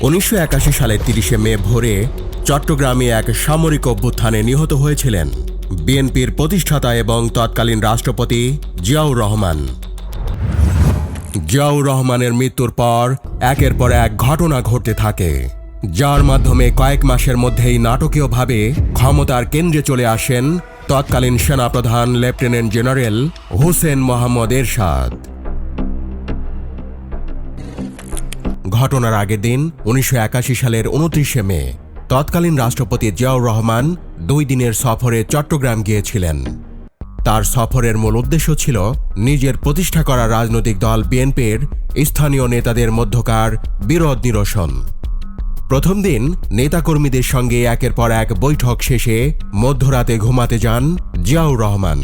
উনিশশো একাশি সালের তিরিশে মে ভোরে চট্টগ্রামে এক সামরিক অভ্যুত্থানে নিহত হয়েছিলেন বিএনপির প্রতিষ্ঠাতা এবং তৎকালীন রাষ্ট্রপতি জিয়াউর রহমান। জিয়াউর রহমানের মৃত্যুর পর একের পর এক ঘটনা ঘটতে থাকে, যার মাধ্যমে কয়েক মাসের মধ্যেই নাটকীয়ভাবে ক্ষমতার কেন্দ্রে চলে আসেন তৎকালীন সেনাপ্রধান লেফটেন্যান্ট জেনারেল হুসেন মোহাম্মদ এরশাদ। ঘটনার আগের দিন উনিশশো একাশি সালের উনত্রিশে মে, তৎকালীন রাষ্ট্রপতি জিয়াউর রহমান দুই দিনের সফরে চট্টগ্রাম গিয়েছিলেন। তার সফরের মূল উদ্দেশ্য ছিল নিজের প্রতিষ্ঠা করা রাজনৈতিক দল বিএনপির স্থানীয় নেতাদের মধ্যকার বিরোধ নিরসন। প্রথম দিন নেতাকর্মীদের সঙ্গে একের পর এক বৈঠক শেষে মধ্যরাতে ঘুমাতে যান জিয়াউর রহমান।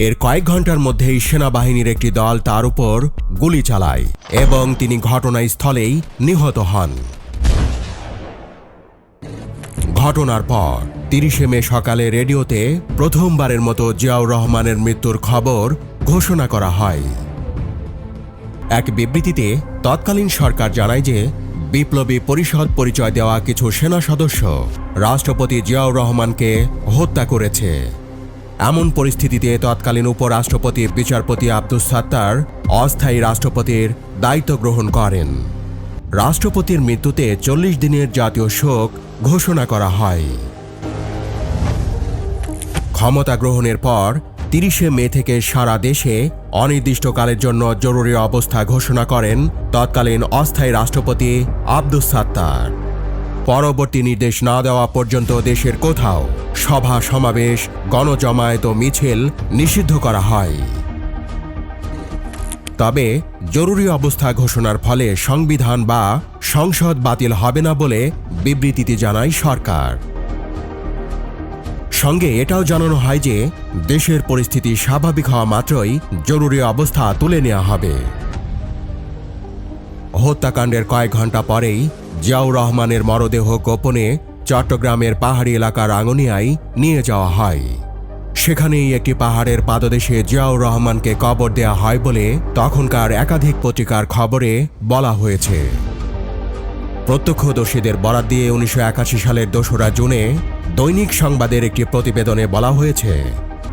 এর কয়েক ঘণ্টার মধ্যেই সেনাবাহিনীর একটি দল তার উপর গুলি চালায় এবং তিনি ঘটনাস্থলেই নিহত হন। ঘটনার পর তিরিশে মে সকালে রেডিওতে প্রথমবারের মতো জিয়াউর রহমানের মৃত্যুর খবর ঘোষণা করা হয়। এক বিবৃতিতে তৎকালীন সরকার জানায় যে বিপ্লবী পরিষদ পরিচয় দেওয়া কিছু সেনা সদস্য রাষ্ট্রপতি জিয়াউর রহমানকে হত্যা করেছে। এমন পরিস্থিতিতে তৎকালীন উপরাষ্ট্রপতি বিচারপতি আব্দুস সাত্তার অস্থায়ী রাষ্ট্রপতির দায়িত্ব গ্রহণ করেন। রাষ্ট্রপতির মৃত্যুতে চল্লিশ দিনের জাতীয় শোক ঘোষণা করা হয়। ক্ষমতা গ্রহণের পর তিরিশে মে থেকে সারা দেশে অনির্দিষ্টকালের জন্য জরুরি অবস্থা ঘোষণা করেন তৎকালীন অস্থায়ী রাষ্ট্রপতি আব্দুস সাত্তার। পরবর্তী নির্দেশ না দেওয়া পর্যন্ত দেশের কোথাও সভা সমাবেশ, গণজমায়েত মিছিল নিষিদ্ধ করা হয়। তবে জরুরি অবস্থা ঘোষণার ফলে সংবিধান বা সংসদ বাতিল হবে না বলে বিবৃতিতে জানায় সরকার। সঙ্গে এটাও জানানো হয় যে, দেশের পরিস্থিতি স্বাভাবিক হওয়া মাত্রই জরুরি অবস্থা তুলে নেওয়া হবে। হত্যাকাণ্ডের কয়েক ঘণ্টা পরেই জিয়াউর রহমানের মরদেহ গোপনে চট্টগ্রামের পাহাড়ি এলাকার আঙনিয়ায় নিয়ে যাওয়া হয়। সেখানেই একটি পাহাড়ের পাদদেশে জিয়াউর রহমানকে কবর দেয়া হয় বলে তখনকার একাধিক পত্রিকার খবরে বলা হয়েছে। প্রত্যক্ষদর্শীদের বরাত দিয়ে উনিশশো একাশি সালের দোসরা জুনে দৈনিক সংবাদের একটি প্রতিবেদনে বলা হয়েছে,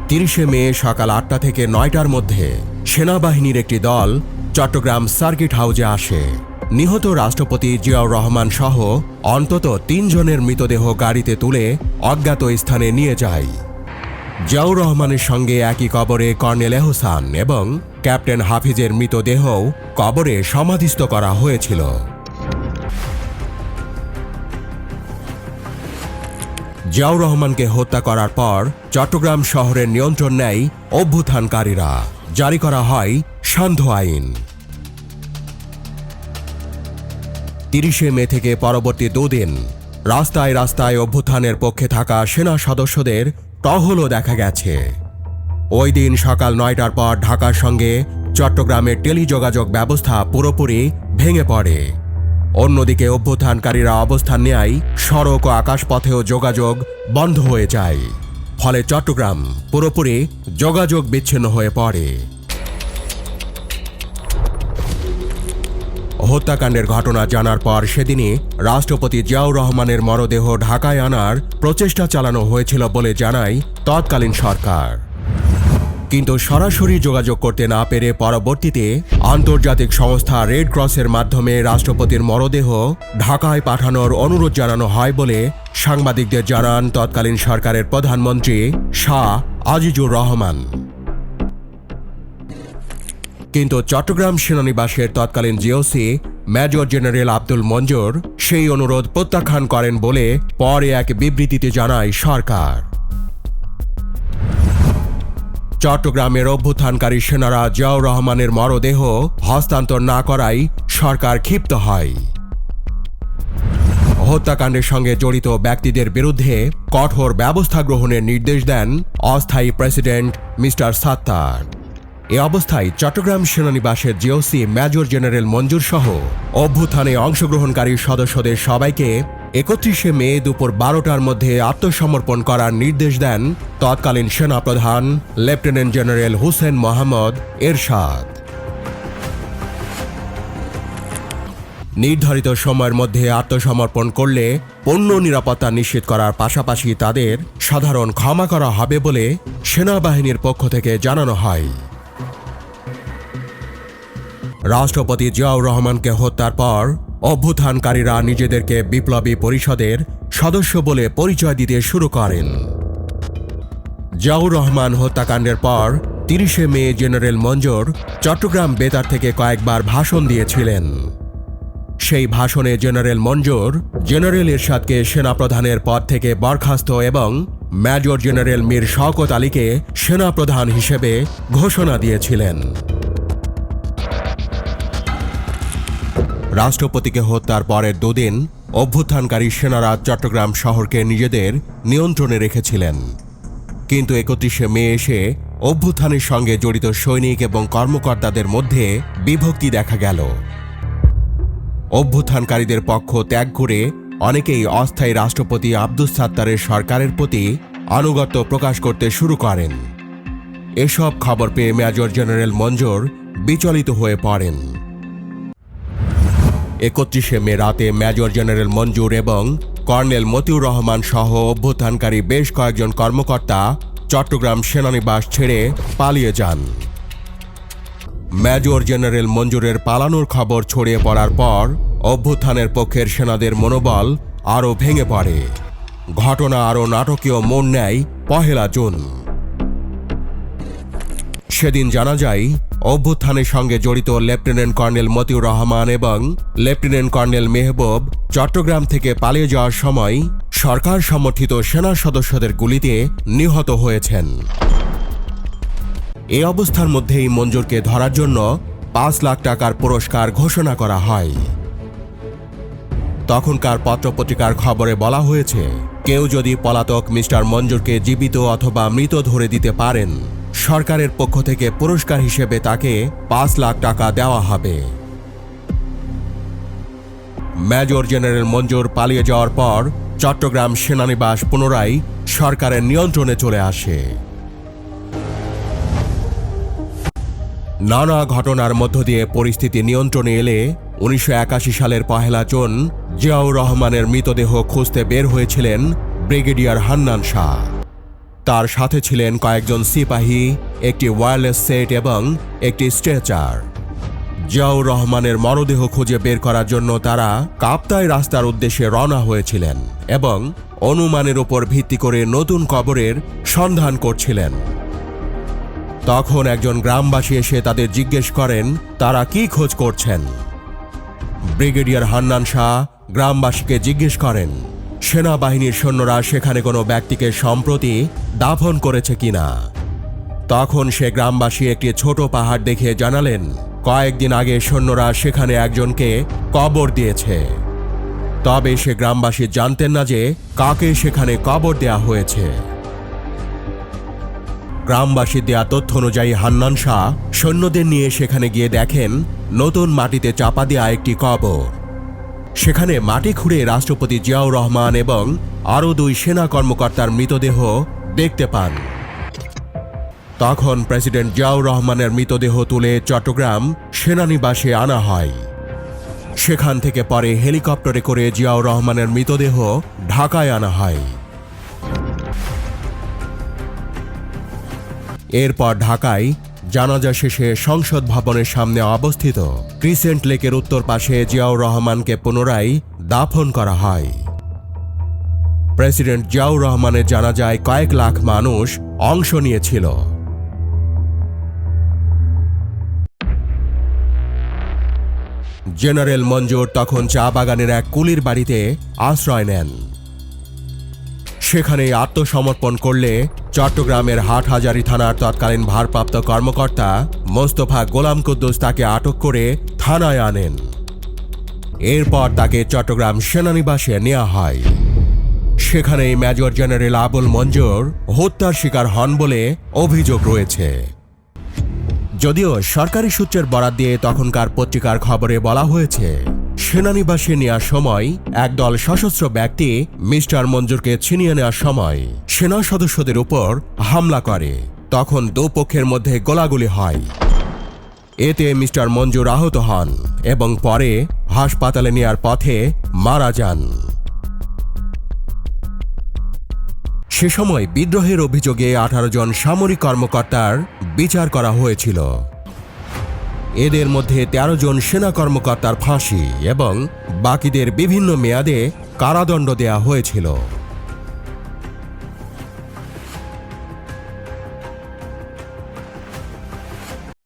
তিরিশে মে সকাল আটটা থেকে নয়টার মধ্যে সেনাবাহিনীর একটি দল চট্টগ্রাম সার্কিট হাউজে আসে। নিহত রাষ্ট্রপতি জিয়াউর রহমান সহ অন্তত তিনজনের মৃতদেহ গাড়িতে তুলে অজ্ঞাত স্থানে নিয়ে যায়। জিয়াউর রহমানের সঙ্গে একই কবরে কর্নেল এহসান এবং ক্যাপ্টেন হাফিজের মৃতদেহও কবরে সমাধিস্থ করা হয়েছিল। জিয়াউর রহমানকে হত্যা করার পর চট্টগ্রাম শহরের নিয়ন্ত্রণ নেয় অভ্যুত্থানকারীরা। জারি করা হয় সান্ধ্য আইন। তিরিশে মে থেকে পরবর্তী দুদিন রাস্তায় রাস্তায় অভ্যুত্থানের পক্ষে থাকা সেনা সদস্যদের টহলও দেখা গেছে। ওই দিন সকাল নয়টার পর ঢাকার সঙ্গে চট্টগ্রামের টেলিযোগাযোগ ব্যবস্থা পুরোপুরি ভেঙে পড়ে। অন্যদিকে অভ্যুত্থানকারীরা অবস্থান নেয় সড়ক ও আকাশপথেও যোগাযোগ বন্ধ হয়ে যায়। ফলে চট্টগ্রাম পুরোপুরি যোগাযোগ বিচ্ছিন্ন হয়ে পড়ে। হত্যাকাণ্ডের ঘটনা জানার পর সেদিনই রাষ্ট্রপতি জিয়াউর রহমানের মরদেহ ঢাকায় আনার প্রচেষ্টা চালানো হয়েছিল বলে জানায় তৎকালীন সরকার। কিন্তু সরাসরি যোগাযোগ করতে না পেরে পরবর্তীতে আন্তর্জাতিক সংস্থা রেড ক্রসের মাধ্যমে রাষ্ট্রপতির মরদেহ ঢাকায় পাঠানোর অনুরোধ জানানো হয় বলে সাংবাদিকদের জানান তৎকালীন সরকারের প্রধানমন্ত্রী শাহ আজিজুর রহমান। কিন্তু চট্টগ্রাম সেনানিবাসের তৎকালীন GOC major general Abdul Manzur সেই অনুরোধ প্রত্যাখ্যান করেন বলে পরে এক বিবৃতিতে জানায় সরকার। চট্টগ্রামের অভ্যুত্থানকারী সেনারা জিয়াউর রহমানের মরদেহ হস্তান্তর না করায় সরকার ক্ষিপ্ত হয়। হত্যাকাণ্ডের সঙ্গে জড়িত ব্যক্তিদের বিরুদ্ধে কঠোর ব্যবস্থা গ্রহণের নির্দেশ দেন অস্থায়ী প্রেসিডেন্ট মিস্টার সাত্তার। এ অবস্থায় চট্টগ্রাম সেনানিবাসের জিওসি মেজর জেনারেল মঞ্জুর সহ অভ্যুত্থানে অংশগ্রহণকারী সদস্যদের সবাইকে একত্রিশে মে দুপুর বারোটার মধ্যে আত্মসমর্পণ করার নির্দেশ দেন তৎকালীন সেনাপ্রধান লেফটেন্যান্ট জেনারেল হুসেন মোহাম্মদ এরশাদ। নির্ধারিত সময়ের মধ্যে আত্মসমর্পণ করলে পণ্য নিরাপত্তা নিশ্চিত করার পাশাপাশি তাদের সাধারণ ক্ষমা করা হবে বলে সেনাবাহিনীর পক্ষ থেকে জানানো হয়। রাষ্ট্রপতি জিয়াউর রহমানকে হত্যার পর অভ্যুত্থানকারীরা নিজেদেরকে বিপ্লবী পরিষদের সদস্য বলে পরিচয় দিতে শুরু করেন। জিয়াউর রহমান হত্যাকাণ্ডের পর তিরিশে মে জেনারেল মঞ্জুর চট্টগ্রাম বেতার থেকে কয়েকবার ভাষণ দিয়েছিলেন। সেই ভাষণে জেনারেল মঞ্জুর জেনারেল এরশাদকে সেনাপ্রধানের পদ থেকে বরখাস্ত এবং মেজর জেনারেল মীর শওকত আলীকে সেনাপ্রধান হিসেবে ঘোষণা দিয়েছিলেন। রাষ্ট্রপতিকে হত্যার পরের দুদিন অভ্যুত্থানকারী সেনারা চট্টগ্রাম শহরকে নিজেদের নিয়ন্ত্রণে রেখেছিলেন। কিন্তু একত্রিশে মে এসে অভ্যুত্থানের সঙ্গে জড়িত সৈনিক এবং কর্মকর্তাদের মধ্যে বিভক্তি দেখা গেল। অভ্যুত্থানকারীদের পক্ষ ত্যাগ করে অনেকেই অস্থায়ী রাষ্ট্রপতি আব্দুস সাত্তারের সরকারের প্রতি আনুগত্য প্রকাশ করতে শুরু করেন। এসব খবর পেয়ে মেজর জেনারেল মঞ্জুর বিচলিত হয়ে পড়েন। একত্রিশে মে রাতে মেজর জেনারেল মঞ্জুর এবং কর্নেল মতিউর রহমান সহ অভ্যুত্থানকারী বেশ কয়েকজন কর্মকর্তা চট্টগ্রাম সেনানিবাস ছেড়ে পালিয়ে যান। মেজর জেনারেল মঞ্জুরের পালানোর খবর ছড়িয়ে পড়ার পর অভ্যুত্থানের পক্ষের সেনাদের মনোবল আরও ভেঙে পড়ে। ঘটনা আরও নাটকীয় মন নেয় পহেলা জুন। সেদিন জানা যায় অভ্যুত্থানের সঙ্গে জড়িত লেফটেন্যান্ট কর্নেল মতিউর রহমান এবং লেফটেন্যান্ট কর্নেল মেহবুব চট্টগ্রাম থেকে পালিয়ে যাওয়ার সময় সরকার সমর্থিত সেনা সদস্যদের গুলিতে নিহত হয়েছেন। এই অবস্থার মধ্যেই মঞ্জুরকে ধরার জন্য পাঁচ লাখ টাকার পুরস্কার ঘোষণা করা হয়। তখনকার পত্রপত্রিকার খবরে বলা হয়েছে, কেউ যদি পলাতক মিস্টার মঞ্জুরকে জীবিত অথবা মৃত ধরে দিতে পারেন সরকারের পক্ষ থেকে পুরস্কার হিসেবে তাকে পাঁচ লাখ টাকা দেওয়া হবে। মেজর জেনারেল মঞ্জুর পালিয়ে যাওয়ার পর চট্টগ্রাম সেনানিবাস পুনরায় সরকারের নিয়ন্ত্রণে চলে আসে। নানা ঘটনার মধ্য দিয়ে পরিস্থিতি নিয়ন্ত্রণে এলে উনিশশো একাশি সালের পহেলা জুন জিয়াউর রহমানের মৃতদেহ খুঁজতে বের হয়েছিলেন ব্রিগেডিয়ার হান্নান শাহ। তার সাথে ছিলেন কয়েকজন সিপাহী, একটি ওয়্যারলেস সেট এবং একটি স্ট্রেচার। জিয়াউর রহমানের মরদেহ খুঁজে বের করার জন্য তারা কাপ্তায় রাস্তার উদ্দেশ্যে রওনা হয়েছিলেন এবং অনুমানের উপর ভিত্তি করে নতুন কবরের সন্ধান করছিলেন। তখন একজন গ্রামবাসী এসে তাদের জিজ্ঞেস করেন, তারা কি খোঁজ করছেন? ব্রিগেডিয়ার হান্নান শাহ গ্রামবাসীকে জিজ্ঞেস করেন সেনাবাহিনীর সৈন্যরা সেখানে কোনো ব্যক্তিকে সম্প্রতি দাফন করেছে কিনা? তখন সে গ্রামবাসী একটি ছোট পাহাড় দেখে জানালেন, কয়েকদিন আগে সৈন্যরা সেখানে একজনকে কবর দিয়েছে। তবে সে গ্রামবাসী জানতেন না যে কাকে সেখানে কবর দেয়া হয়েছে। গ্রামবাসী দেয়া তথ্য অনুযায়ী হান্নান শাহ সৈন্যদের নিয়ে সেখানে গিয়ে দেখেন, নতুন মাটিতে চাপা দেয়া একটি কবর। সেখানে মাটি খুঁড়ে রাষ্ট্রপতি জিয়াউর রহমান এবং আরও দুই সেনা কর্মকর্তার মৃতদেহ দেখতে পান। তখন প্রেসিডেন্ট জিয়াউর রহমানের মৃতদেহ তুলে চট্টগ্রাম সেনানিবাসে আনা হয়। সেখান থেকে পরে হেলিকপ্টারে করে জিয়াউর রহমানের মৃতদেহ ঢাকায় আনা হয়। এরপর ঢাকায় জানাজা শেষে সংসদ ভবনের সামনে অবস্থিত ক্রিসেন্ট লেকের উত্তর পাশে জিয়াউর রহমানকে পুনরায় দাফন করা হয়। প্রেসিডেন্ট জিয়াউর রহমানের জানাজায় কয়েক লাখ মানুষ অংশ নিয়েছিল। জেনারেল মঞ্জুর তখন চা বাগানের এক কুলির বাড়িতে আশ্রয় নেন। সেখানে আত্মসমর্পণ করলে চট্টগ্রামের হাটহাজারী থানার তৎকালীন ভারপ্রাপ্ত কর্মকর্তা মোস্তফা গোলাম কুদ্দুস তাকে আটক করে থানায় আনেন। এরপর তাকে চট্টগ্রাম সেনানিবাসে নেওয়া হয়। সেখানেই মেজর জেনারেল আবুল মঞ্জুর হত্যার শিকার হন বলে অভিযোগ রয়েছে। যদিও সরকারি সূত্রের বরাত দিয়ে তখনকার পত্রিকার খবরে বলা হয়েছে সেনানিবাসে নেওয়ার সময় একদল সশস্ত্র ব্যক্তি মিস্টার মঞ্জুরকে ছিনিয়ে নেওয়ার সময় সেনা সদস্যদের উপর হামলা করে। তখন দুপক্ষের মধ্যে গোলাগুলি হয়। এতে মিস্টার মঞ্জুর আহত হন এবং পরে হাসপাতালে নেয়ার পথে মারা যান। সে সময় বিদ্রোহের অভিযোগে আঠারো জন সামরিক কর্মকর্তার বিচার করা হয়েছিল। এদের মধ্যে ১৩ জন সেনা কর্মকর্তার ফাঁসি এবং বাকিদের বিভিন্ন মেয়াদে কারাদণ্ড দেয়া হয়েছিল।